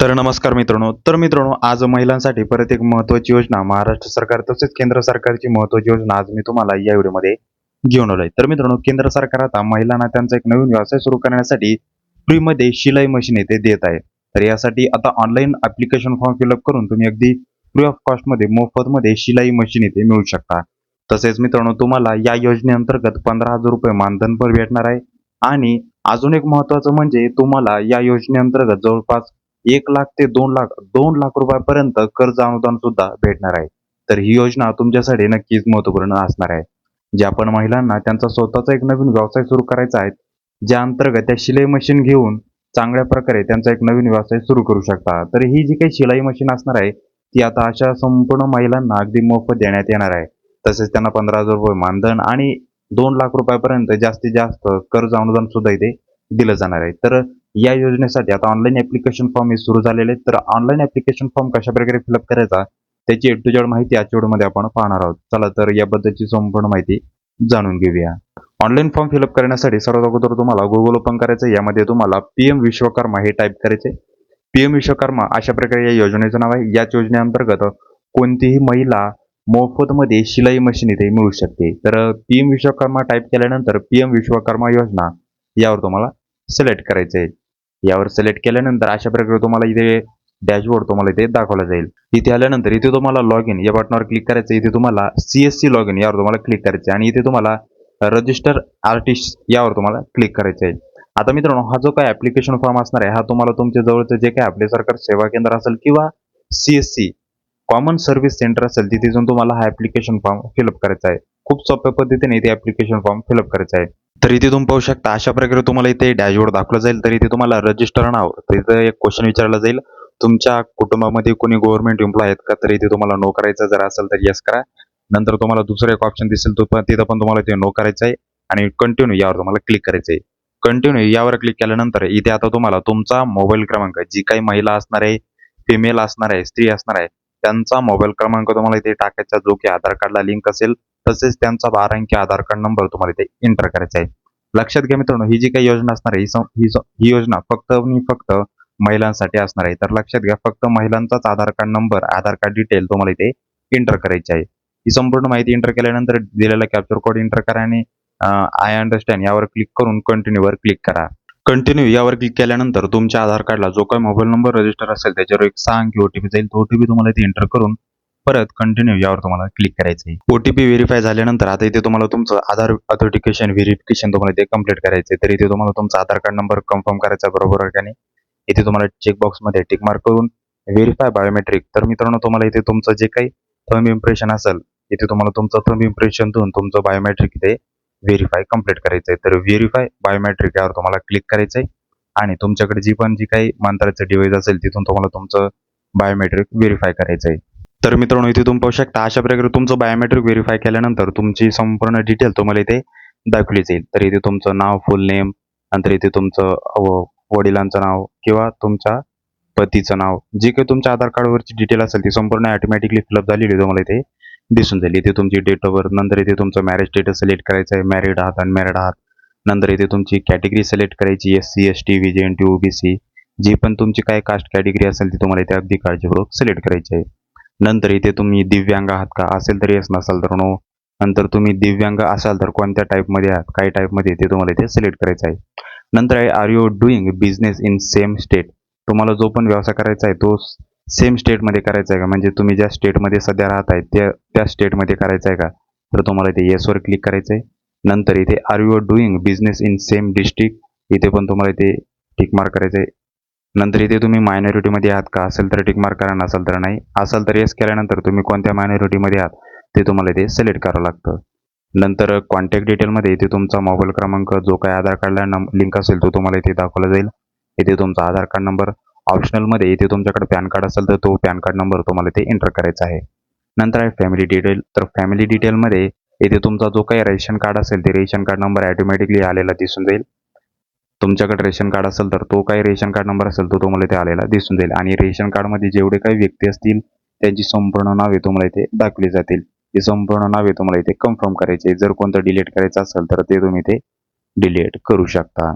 तर नमस्कार मित्रांनो. तर मित्रांनो आज महिलांसाठी परत एक महत्वाची योजना महाराष्ट्र सरकार तसेच केंद्र सरकारची महत्वाची योजना आज मी तुम्हाला या व्हिडिओमध्ये घेऊन आलोय. तर मित्रांनो केंद्र सरकार आता महिलांना त्यांचा एक नवीन व्यवसाय सुरू करण्यासाठी फ्रीमध्ये शिलाई मशीन येथे देत आहे. तर यासाठी आता ऑनलाईन अप्लिकेशन फॉर्म फिलअप करून तुम्ही अगदी फ्री ऑफ कॉस्टमध्ये मोफतमध्ये शिलाई मशीन येथे मिळू शकता. तसेच मित्रांनो तुम्हाला या योजनेअंतर्गत पंधरा हजार रुपये मानधन पण भेटणार आहे. आणि अजून एक महत्वाचं म्हणजे तुम्हाला या योजनेअंतर्गत जवळपास एक लाख ते दोन लाख दोन लाख रुपयापर्यंत कर्ज अनुदान सुद्धा भेटणार आहे. तर ही योजना तुमच्यासाठी नक्कीच महत्त्वपूर्ण असणार आहे. ज्या पण महिलांना त्यांचा स्वतःचा एक नवीन व्यवसाय सुरू करायचा आहे ज्या अंतर्गत त्या शिलाई मशीन घेऊन चांगल्या प्रकारे त्यांचा एक नवीन व्यवसाय सुरू करू शकता. तर ही जी काही शिलाई मशीन असणार आहे ती आता अशा संपूर्ण महिलांना अगदी मोफत देण्यात येणार आहे. तसेच त्यांना पंधरा हजार रुपये मानधन आणि दोन लाख रुपयापर्यंत जास्तीत जास्त कर्ज अनुदान सुद्धा इथे दिलं जाणार आहे. तर या योजनेसाठी आता ऑनलाईन ऍप्लिकेशन फॉर्म हे सुरू झालेले आहेत. तर ऑनलाईन ऍप्लिकेशन फॉर्म कशा प्रकारे फिलअप करायचा त्याची एड टू जेड माहिती आजच्या व्हिडिओमध्ये आपण पाहणार आहोत. चला तर याबद्दलची संपूर्ण माहिती जाणून घेऊया. ऑनलाईन फॉर्म फिलअप करण्यासाठी सर्वात अगोदर तुम्हाला गुगल ओपन करायचं यामध्ये तुम्हाला पीएम विश्वकर्मा हे टाईप करायचे पीएम विश्वकर्मा अशा प्रकारे या योजनेचं नाव आहे. याच योजनेअंतर्गत कोणतीही महिला मोफतमध्ये शिलाई मशीन इथे मिळू शकते. तर पीएम विश्वकर्मा टाईप केल्यानंतर पीएम विश्वकर्मा योजना यावर तुम्हाला सिलेक्ट करायचं आहे यावर सिलेक्ट केल्यानंतर अशा प्रकारे तुम्हाला इथे डॅशबोर्ड तुम्हाला इथे दाखवला जाईल. इथे आल्यानंतर इथे तुम्हाला लॉग इन या बटनावर क्लिक करायचं इथे तुम्हाला सीएससी लॉग इन यावर तुम्हाला क्लिक करायचं आहे. आणि इथे तुम्हाला रजिस्टर आर्टिस्ट यावर तुम्हाला क्लिक करायचं आहे. आता मित्रांनो हा जो काय ऍप्लिकेशन फॉर्म असणार आहे हा तुम्हाला तुमच्या जवळचं जे काय आपले सरकार सेवा केंद्र असेल किंवा सीएससी कॉमन सर्व्हिस सेंटर असेल तिथे जाऊन तुम्हाला हा ऍप्लिकेशन फॉर्म फिलअप करायचा आहे. खूप सोप्या पद्धतीने इथे ऍप्लिकेशन फॉर्म फिलअप करायचा आहे. तर इथे तुम्ही पाहू शकता. अशा प्रकारे तुम्हाला इथे डॅशबोर्ड दाखवलं जाईल. तर इथे तुम्हाला रजिस्टर नाव तर इथे एक क्वेश्चन विचारला जाईल. तुमच्या कुटुंबामध्ये कोणी गव्हर्नमेंट एम्प्लॉय आहेत का? तर इथे तुम्हाला नो करायचं. जर असेल तर येस करा. नंतर तुम्हाला दुसरं एक ऑप्शन दिसेल. तो पण तिथं पण तुम्हाला ते नो करायचं आहे. आणि कंटिन्यू यावर तुम्हाला क्लिक करायचं आहे. कंटिन्यू यावर क्लिक केल्यानंतर इथे आता तुम्हाला तुमचा मोबाईल क्रमांक जी काही महिला असणार आहे फिमेल असणार आहे स्त्री असणार आहे त्यांचा मोबाईल क्रमांक तुम्हाला इथे टाकायचा. जो की आधार कार्डला लिंक असेल. तसेच त्यांचा बारा अंकी आधार कार्ड नंबर तुम्हाला इथे एंटर करायचा आहे. लक्षात घ्या मित्रांनो ही जी काही योजना असणार आहे ही ही योजना फक्त आणि फक्त महिलांसाठी असणार आहे. तर लक्षात घ्या फक्त महिलांचाच Aadhaar card number Aadhaar card detail तुम्हाला इथे एंटर करायची आहे. ही संपूर्ण माहिती एंटर केल्यानंतर दिलेला कॅप्चर कोड एंटर करा आणि आय अंडरस्टँड यावर क्लिक करून कंटिन्यूवर क्लिक करा. कंटिन्यू यावर क्लिक केल्यानंतर तुमच्या आधार कार्डला जो काही मोबाईल नंबर रजिस्टर असेल त्याच्यावर एक सहा अंकी ओटीपी जाईल. तो ओटीपी तुम्हाला इथे एंटर करून परत कंटिन्यू यावर तुम्हाला क्लिक करायचं आहे ओटीपी व्हेरीफाय झाल्यानंतर आता इथे तुम्हाला तुमचं आधार ऑथेंटिकेशन व्हेरिफिकेशन तुम्हाला इथे कंप्लीट करायचं आहे तर इथे तुम्हाला तुमचा आधार कार्ड नंबर कन्फर्म करायचा बरोबर आहे का नाही? इथे तुम्हाला चेकबॉक्समध्ये टिक मार्क करून व्हेरीफाय बायोमेट्रिक तर मित्रांनो तुम्हाला इथे तुमचं जे काही थंब इम्प्रेशन असेल इथे तुम्हाला तुमचं थंब इम्प्रेशन देऊन तुमचं बायोमेट्रिक इथे व्हेरीफाय कंप्लीट करायचं आहे तर व्हेरीफाय बायोमेट्रिक यावर तुम्हाला क्लिक करायचं आहे आणि तुमच्याकडे जी पण जी काही मंत्राचं डिव्हाइस असेल तिथून तुम्हाला तुमचं बायोमेट्रिक व्हेरीफाय करायचं आहे तर मित्रांनो इथे तुम्ही पाहू शकता अशा प्रकारे तुमचं बायोमेट्रिक व्हेरीफाय केल्यानंतर तुमची संपूर्ण डिटेल तुम्हाला इथे दाखवली जाईल. तर इथे तुमचं नाव फुल नेम नंतर इथे तुमचं वडिलांचं नाव किंवा तुमच्या पतीचं नाव. जे काही तुमच्या आधार कार्डवरची डिटेल असेल ती संपूर्ण ऑटोमॅटिकली फिलअप झालेली तुम्हाला इथे दिसून जाईल. इथे तुमची डेट ऑफ बर्थ नंतर इथे तुमचं मॅरेज स्टेटस सिलेक्ट करायचं आहे मॅरिड आहात अनमॅरिड आहात. नंतर इथे तुमची कॅटेगरी सिलेक्ट करायची S C S T V N T OBC जी पण तुमची काय कास्ट कॅटेगरी असेल ती तुम्हाला इथे अगदी काळजीपूर्वक सिलेक्ट करायची आहे. नंतर इथे तुम्ही दिव्यांग आहात का? असेल तर येस नसाल तर नो नंतर तुम्ही दिव्यांग असाल तर कोणत्या टाईपमध्ये आहात? काय टाईपमध्ये ते तुम्हाला इथे सिलेक्ट करायचं आहे. नंतर आहे are you doing business in same state तुम्हाला जो पण व्यवसाय करायचा आहे तो सेम स्टेटमध्ये करायचा आहे का? म्हणजे तुम्ही ज्या स्टेटमध्ये सध्या राहत आहे त्या त्या स्टेटमध्ये करायचा आहे का? तर तुम्हाला इथे येसवर क्लिक करायचं आहे. नंतर इथे are you doing business in same district इथे पण तुम्हाला इथे टिक मार्क करायचं आहे. नंतर इथे तुम्ही मायनॉरिटीमध्ये आहात का? असेल तर टिक मार्क करा नसेल तर नाही. असेल तर येस केल्यानंतर तुम्ही कोणत्या मायनॉरिटीमध्ये आहात? ते तुम्हाला इथे सिलेक्ट करावं लागतं. नंतर कॉन्टॅक्ट डिटेलमध्ये इथे तुमचा मोबाईल क्रमांक जो काय आधार कार्डला नम लिंक असेल तो तुम्हाला इथे दाखवला जाईल. इथे तुमचा आधार कार्ड नंबर ऑप्शनलमध्ये इथे तुमच्याकडे पॅन कार्ड असेल तर तो पॅन कार्ड नंबर तुम्हाला इथे एंटर करायचा आहे. नंतर आहे फॅमिली डिटेल तर फॅमिली डिटेलमध्ये इथे तुमचा जो काही रेशन कार्ड असेल ते रेशन कार्ड नंबर ॲटोमॅटिकली आलेला दिसून जाईल. तुमच्याकडे रेशन कार्ड असेल तर तो काही रेशन कार्ड नंबर असेल तो तुम्हाला इथे आलेला दिसून जाईल. आणि रेशन कार्डमध्ये जेवढे काही व्यक्ती असतील त्यांची संपूर्ण नावे तुम्हाला इथे दाखवली जातील. ती संपूर्ण नावे तुम्हाला इथे कन्फर्म करायचे. जर कोणतं डिलीट करायचं असेल तर ते तुम्ही इथे डिलीट करू शकता.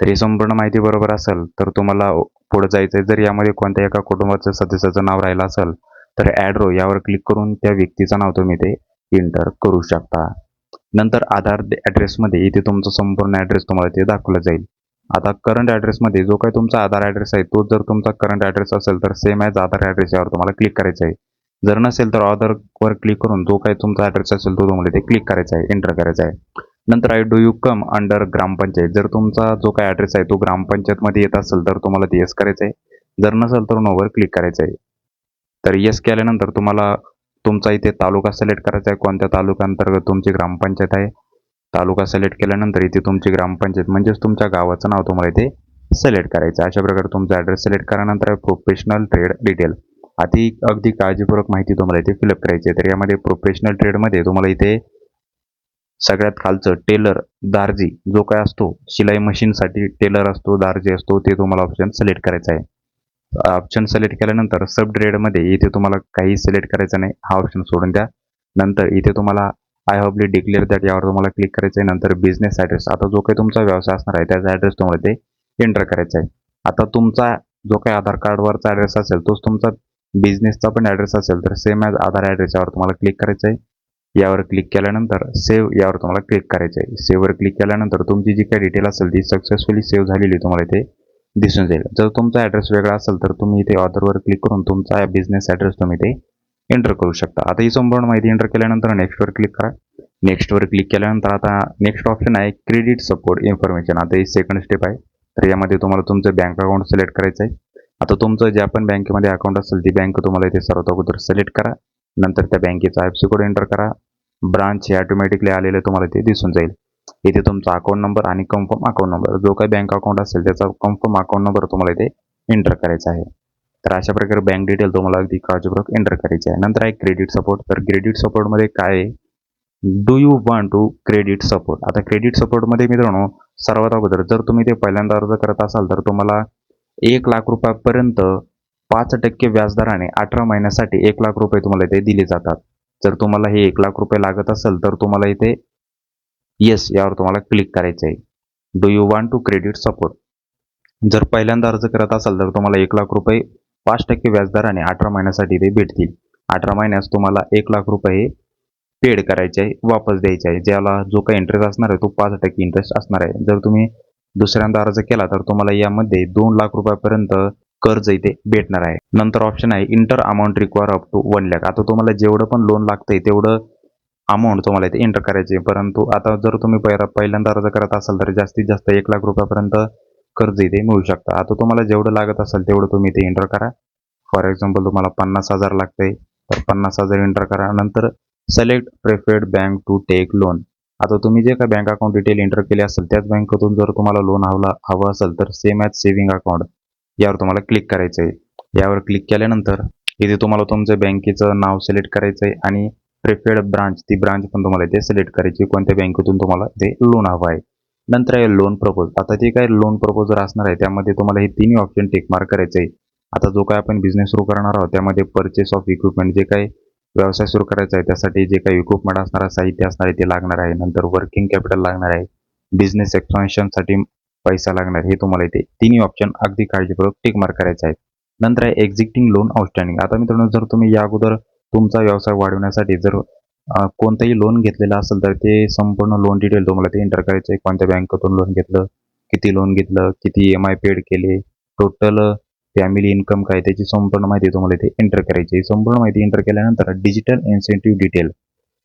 तर ही संपूर्ण माहिती बरोबर असेल तर तुम्हाला पुढे जायचं आहे जर यामध्ये कोणत्या एका कुटुंबाचं सदस्याचं नाव राहिलं असेल तर ॲड रो यावर क्लिक करून त्या व्यक्तीचं नाव तुम्ही ते एंटर करू शकता. नंतर आधार ॲड्रेसमध्ये इथे तुमचा संपूर्ण ॲड्रेस तुम्हाला ते दाखवलं जाईल. आता करंट ॲड्रेसमध्ये जो काही तुमचा आधार ॲड्रेस आहे तो जर तुमचा करंट ॲड्रेस असेल तर सेम ॲज आधार ॲड्रेस यावर तुम्हाला क्लिक करायचं आहे. जर नसेल तर ऑदरवर क्लिक करून जो काही तुमचा ॲड्रेस असेल तो तुम्हाला ते क्लिक करायचा आहे एंटर करायचा आहे. नंतर आहे do you come under gram panchayat जर तुमचा जो काही ॲड्रेस आहे तो ग्रामपंचायतमध्ये येत असेल तर तुम्हाला ते येस करायचं आहे. जर नसेल तर नोवर क्लिक करायचं आहे. तर येस केल्यानंतर तुम्हाला तुमचा इथे तालुका सिलेक्ट करायचा आहे. कोणत्या तालुक्याअंतर्गत तुमची ग्रामपंचायत आहे? तालुका सिलेक्ट केल्यानंतर इथे तुमची ग्रामपंचायत म्हणजेच तुमच्या गावाचं नाव तुम्हाला इथे सिलेक्ट करायचं आहे. अशा प्रकारे तुमचा ॲड्रेस सिलेक्ट केल्यानंतर प्रोफेशनल ट्रेड डिटेल अति अगदी काळजीपूर्वक माहिती तुम्हाला इथे फिलअप करायची आहे. तर यामध्ये प्रोफेशनल ट्रेडमध्ये तुम्हाला इथे सगळ्यात खालचं टेलर दार्जी जो काय असतो शिलाई मशीनसाठी टेलर असतो दार्जी असतो ते तुम्हाला ऑप्शन सिलेक्ट करायचं आहे. ऑप्शन सिलेक्ट केल्यानंतर सब ट्रेडमध्ये इथे तुम्हाला काही सिलेक्ट करायचं नाही. हा ऑप्शन सोडून द्या. नंतर इथे तुम्हाला आय हबली डिक्लेअर दॅट यावर तुम्हाला क्लिक करायचं आहे नंतर बिझनेस ॲड्रेस आता जो काही तुमचा व्यवसाय असणार आहे त्याचा ॲड्रेस तुम्हाला ते एंटर करायचा आहे आता तुमचा जो काही आधार कार्डवरचा ॲड्रेस असेल तोच तुमचा बिझनेसचा पण ॲड्रेस असेल. तर सेम ॲज आधार ॲड्रेस यावर तुम्हाला क्लिक करायचं आहे यावर क्लिक केल्यानंतर सेव्ह यावर तुम्हाला क्लिक करायचं आहे सेव्हवर क्लिक केल्यानंतर तुमची जी काही डिटेल असेल ती सक्सेसफुली सेव्ह झालेली तुम्हाला इथे दिसून जाईल. जर तुमचा ॲड्रेस वेगळा असेल तर तुम्ही इथे ऑर्डरवर क्लिक करून तुमचा बिझनेस ॲड्रेस तुम्ही इथे एंटर करू शकता. आता ही संपूर्ण माहिती एंटर केल्यानंतर नेक्स्टवर क्लिक करा. नेक्स्टवर क्लिक केल्यानंतर आता नेक्स्ट ऑप्शन आहे क्रेडिट सपोर्ट इन्फॉर्मेशन आता ही सेकंड स्टेप आहे. तर यामध्ये तुम्हाला तुमचं बँक अकाउंट सिलेक्ट करायचं आहे. आता तुमचं ज्या पण बँकेमध्ये अकाउंट असेल ती बँक तुम्हाला इथे सर्वात अगोदर सिलेक्ट करा. नंतर त्या बँकेचा आय कोड एंटर करा. ब्रांच हे ऑटोमॅटिकली आलेलं तुम्हाला ते दिसून जाईल. इथे तुमचा अकाउंट नंबर आणि कन्फर्म अकाउंट नंबर जो काही बँक अकाउंट असेल त्याचा कन्फर्म अकाउंट नंबर तुम्हाला इथे एंटर करायचा आहे. तर अशा प्रकारे बँक डिटेल तुम्हाला अगदी काळजीपूर्वक एंटर करायची आहे. नंतर आहे क्रेडिट सपोर्ट तर क्रेडिट सपोर्टमध्ये काय आहे? Do you want to credit support आता क्रेडिट सपोर्टमध्ये मित्रांनो सर्वात अगोदर जर तुम्ही ते पहिल्यांदा अर्ज करत असाल तर तुम्हाला एक लाख रुपयापर्यंत पाच टक्के व्याजदराने अठरा महिन्यासाठी एक लाख रुपये तुम्हाला इथे दिले जातात. जर तुम्हाला हे एक लाख रुपये लागत असेल तर तुम्हाला इथे येस यावर तुम्हाला क्लिक करायचं आहे do you want to credit support जर पहिल्यांदा अर्ज करत असाल तर तुम्हाला एक लाख रुपये पाच टक्के व्याजदराने अठरा महिन्यासाठी ते भेटतील. अठरा महिन्यास तुम्हाला एक लाख रुपये पेड करायचे आहे वापस द्यायचे आहे. ज्याला जो काही इंटरेस्ट असणार आहे तो पाच टक्के इंटरेस्ट असणार आहे. जर तुम्ही दुसऱ्यांदा अर्ज केला तर तुम्हाला यामध्ये दोन लाख रुपयापर्यंत कर्ज इथे भेटणार आहे. नंतर ऑप्शन आहे enter amount require up to one lakh आता तुम्हाला जेवढं पण लोन लागतंय तेवढं अमाऊंट तुम्हाला इथे एंटर करायचे परंतु आता जर तुम्ही पहिल्यांदा अर्ज करत असाल तर जास्तीत जास्त एक लाख रुपयापर्यंत कर्ज इथे मिळू शकतं. आता तुम्हाला जेवढं लागत असेल तेवढं तुम्ही इथे एंटर करा. फॉर एक्झाम्पल तुम्हाला पन्नास हजार लागतंय. तर पन्नास हजार एंटर करा. नंतर select preferred bank to take loan आता तुम्ही जे काय बँक अकाउंट डिटेल एंटर केले असेल त्याच बँकेतून जर तुम्हाला लोन हवला हवं असेल तर सेम ॲज सेव्हिंग अकाउंट यावर तुम्हाला क्लिक करायचं आहे. यावर क्लिक केल्यानंतर इथे तुम्हाला तुमचं बँकेचं नाव सिलेक्ट करायचं आहे आणि प्रिफेड ब्रांच ती ब्रांच पण तुम्हाला इथे सिलेक्ट करायची कोणत्या बँकेतून तुम्हाला ते लोन हवं आहे. नंतर आहे लोन प्रपोज आता जे काय लोन प्रपोजर असणार आहे त्यामध्ये तुम्हाला हे तिन्ही ऑप्शन टेक मार्क करायचे आहे. आता जो काय आपण बिझनेस सुरू करणार आहोत त्यामध्ये परचेस ऑफ इक्विपमेंट जे काही व्यवसाय सुरू करायचा आहे त्यासाठी जे काही इक्विपमेंट असणार आहे साहित्य असणार आहे ते लागणार आहे. नंतर वर्किंग कॅपिटल लागणार आहे. बिझनेस एक्सपान्शनसाठी पैसा लागणार हे तुम्हाला इथे तिन्ही ऑप्शन अगदी काळजीपूर्वक टेक मार्क करायचे आहेत. नंतर आहे एक्झिस्टिंग लोन आउटस्टँडिंग आता मित्रांनो जर तुम्ही या अगोदर तुमचा व्यवसाय वाढवण्यासाठी जर कोणतंही लोन घेतलेलं असेल तर ते संपूर्ण लोन डिटेल तुम्हाला ते एंटर करायचं आहे. कोणत्या बँकेतून लोन घेतलं किती लोन घेतलं किती एम आय पेड केले टोटल फॅमिली इन्कम काय त्याची संपूर्ण माहिती तुम्हाला इथे एंटर करायची आहे. संपूर्ण माहिती एंटर केल्यानंतर डिजिटल इन्सेंटिव्ह डिटेल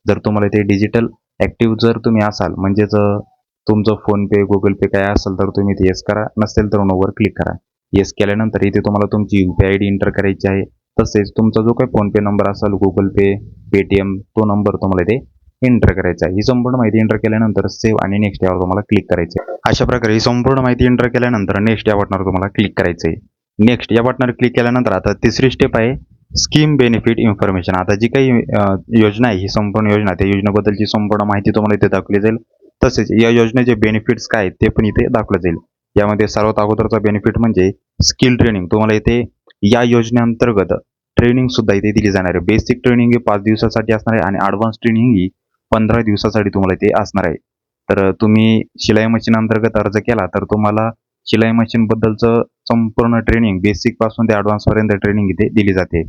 जर तुम्हाला इथे डिजिटल ॲक्टिव्ह जर तुम्ही असाल म्हणजेच तुमचं फोनपे गुगल पे काय असेल तर तुम्ही ते येस करा. नसेल तर नोवर क्लिक करा. येस केल्यानंतर इथे तुम्हाला तुमची U P I D enter करायची आहे. तसेच तुमचा जो काही फोनपे नंबर असेल गुगल पे पेटीएम तो नंबर तुम्हाला इथे एंटर करायचा आहे. ही संपूर्ण माहिती एंटर केल्यानंतर सेव्ह आणि नेक्स्ट यावर तुम्हाला क्लिक करायचं आहे. अशा प्रकारे ही संपूर्ण माहिती एंटर केल्यानंतर नेक्स्ट या बटनावर तुम्हाला क्लिक करायचं आहे. नेक्स्ट या बटनावर क्लिक केल्यानंतर आता तिसरी स्टेप आहे स्कीम बेनिफिट इन्फॉर्मेशन आता जी काही योजना आहे ही संपूर्ण योजना त्या योजनेबद्दलची संपूर्ण माहिती तुम्हाला इथे दाखवली जाईल. तसेच या योजनेचे बेनिफिट्स काय आहेत ते पण इथे दाखवलं जाईल. यामध्ये सर्वात अगोदरचा बेनिफिट म्हणजे स्किल ट्रेनिंग तुम्हाला इथे या योजनेअंतर्गत ट्रेनिंग सुद्धा इथे दिली जाणार आहे. बेसिक ट्रेनिंग ही पाच दिवसासाठी असणार आहे आणि ॲडव्हान्स ट्रेनिंग ही पंधरा दिवसासाठी तुम्हाला इथे असणार आहे. तर तुम्ही शिलाई मशीन अंतर्गत अर्ज केला तर तुम्हाला शिलाई मशीन बद्दलचं संपूर्ण ट्रेनिंग बेसिकपासून ते ऍडव्हान्स पर्यंत ट्रेनिंग इथे दिली जाते.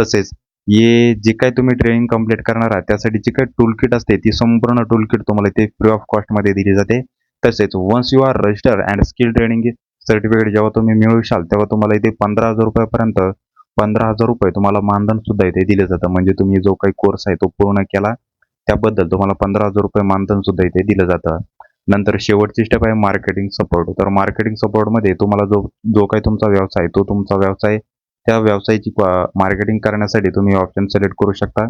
तसेच ये जे काही तुम्ही ट्रेनिंग कंप्लीट करणार आहात त्यासाठी जी काही टूल किट असते ती संपूर्ण टूल किट तुम्हाला इथे फ्री ऑफ कॉस्टमध्ये दिली जाते. तसेच once you are register and skill training certificate जेव्हा तुम्ही मिळवशाल तेव्हा तुम्हाला इथे पंधरा हजार रुपयापर्यंत पंधरा हजार रुपये तुम्हाला मानधन सुद्धा इथे दिले जातं. म्हणजे तुम्ही जो काही कोर्स आहे तो पूर्ण केला त्याबद्दल तुम्हाला पंधरा हजार रुपये मानधन सुद्धा इथे दिलं जातं. नंतर शेवटची स्टेप आहे मार्केटिंग सपोर्ट तर मार्केटिंग सपोर्टमध्ये तुम्हाला जो जो काही तुमचा व्यवसाय तो तुमचा व्यवसाय त्या व्यवसायाची मार्केटिंग करण्यासाठी तुम्ही ऑप्शन सिलेक्ट करू शकता.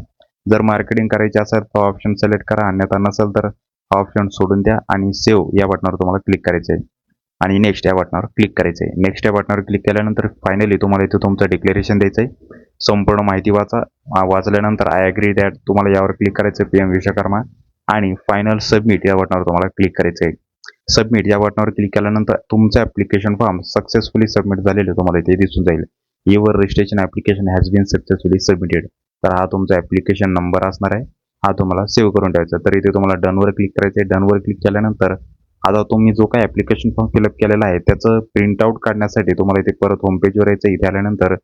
जर मार्केटिंग करायची असेल तर ऑप्शन सिलेक्ट करा. अन्यथा नसेल तर ऑप्शन सोडून द्या आणि सेव्ह या बटनावर तुम्हाला क्लिक करायचं आहे. आणि नेक्स्ट या बटनावर क्लिक करायचं आहे नेक्स्ट या बटनावर क्लिक केल्यानंतर फायनली तुम्हाला इथे तुमचं डिक्लेरेशन द्यायचं आहे संपूर्ण माहिती वाचा. वाचल्यानंतर आय अग्री दॅट तुम्हाला यावर क्लिक करायचं पी एम विश्वकर्मा. आणि फायनल सबमिट या बटनावर तुम्हाला क्लिक करायचं आहे सबमिट या बटनावर क्लिक केल्यानंतर तुमचं ॲप्लिकेशन फॉर्म सक्सेसफुली सबमिट झालेलं तुम्हाला इथे दिसून जाईल. Your registration application has been successfully submitted तर हा तुमचा ॲप्लिकेशन नंबर असणार आहे. हा तुम्हाला सेव्ह करून ठेवायचा तर इथे तुम्हाला डनवर क्लिक करायचं आहे डनवर क्लिक केल्यानंतर आता तुम्ही जो काही ॲप्लिकेशन फॉर्म फिलअप केलेला आहे त्याचं प्रिंटआउट काढण्यासाठी तुम्हाला इथे परत होमपेजवर यायचं इथे आल्यानंतर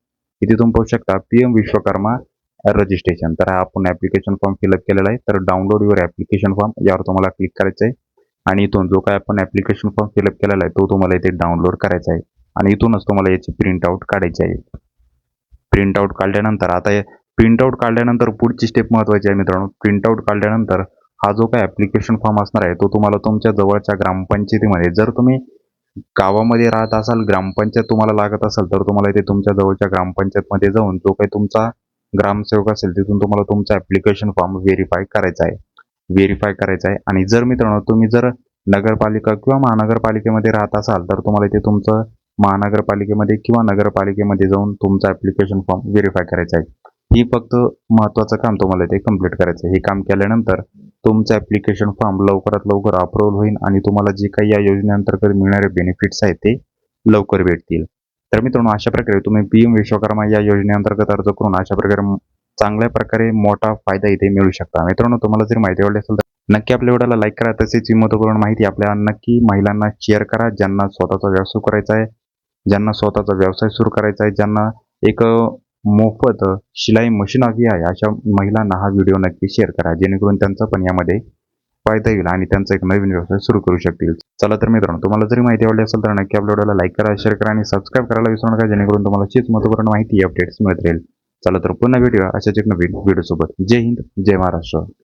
इथे तुम्ही पाहू शकता पी एम विश्वकर्मा रजिस्ट्रेशन तर हा आपण ॲप्लिकेशन फॉर्म फिलअप केलेला आहे. तर डाउनलोड युअर ॲप्लिकेशन फॉर्म यावर तुम्हाला क्लिक करायचं आहे. आणि इथून जो काय आपण ॲप्लिकेशन फॉर्म फिलअप केलेला आहे तो तुम्हाला इथे डाउनलोड करायचा आहे. आणि इथूनच तुम्हाला याची प्रिंटआउट काढायची आहे. प्रिंटआउट काढल्यानंतर आता प्रिंटआउट काढल्यानंतर पुढची स्टेप महत्त्वाची आहे मित्रांनो. प्रिंटआउट काढल्यानंतर हा जो काही ॲप्लिकेशन फॉर्म असणार आहे तो तुम्हाला तुमच्या जवळच्या ग्रामपंचायतीमध्ये जर तुम्ही गावामध्ये राहत असाल ग्रामपंचायत तुम्हाला लागत असेल तर तुम्हाला इथे तुमच्या जवळच्या ग्रामपंचायतमध्ये जाऊन जो काही तुमचा ग्रामसेवक असेल तिथून तुम्हाला तुमचा ॲप्लिकेशन फॉर्म व्हेरीफाय करायचा आहे. व्हेरीफाय करायचा आहे. आणि जर मित्रांनो तुम्ही जर नगरपालिका किंवा महानगरपालिकेमध्ये राहत असाल तर तुम्हाला इथे तुमचं महानगरपालिकेमध्ये किंवा नगरपालिकेमध्ये जाऊन तुमचा ॲप्लिकेशन फॉर्म व्हेरीफाय करायचा आहे. ही फक्त महत्त्वाचं काम तुम्हाला इथे कंप्लीट करायचं आहे. हे काम केल्यानंतर तुमचं ॲप्लिकेशन फॉर्म लवकरात लवकर अप्रूव्हल होईल आणि तुम्हाला जे काही या योजनेअंतर्गत मिळणारे बेनिफिट्स आहेत ते लवकर भेटतील. तर मित्रांनो अशा प्रकारे तुम्ही पी एम विश्वकर्मा या योजनेअंतर्गत अर्ज करून अशा प्रकारे चांगल्या प्रकारे मोठा फायदा इथे मिळू शकता. मित्रांनो तुम्हाला जर माहिती आवडली असेल तर नक्की आपल्या व्हिडिओला लाईक करा. तसेच ही करून माहिती आपल्या नक्की महिलांना शेअर करा ज्यांना स्वतःचा व्यवसाय करायचा आहे ज्यांना स्वतःचा व्यवसाय सुरू करायचा आहे ज्यांना एक मोफत शिलाई मशीन हवी आहे. अशा महिलांना हा व्हिडिओ नक्की शेअर करा. जेणेकरून त्यांचा पण यामध्ये फायदा येईल आणि त्यांचा एक नवीन व्यवसाय सुरू करू शकतील. चला तर मित्रांनो तुम्हाला जरी माहिती आवडली असेल तर नक्की आपल्या व्हिडिओला लाईक करा शेअर करा आणि सबस्क्राईब करायला विसरू नका. जेणेकरून तुम्हाला अशीच महत्त्वपूर्ण माहिती अपडेट्स मिळत राहील. चला तर पुन्हा भेटूया अशाच एक नवीन व्हिडिओसोबत जय हिंद जय महाराष्ट्र.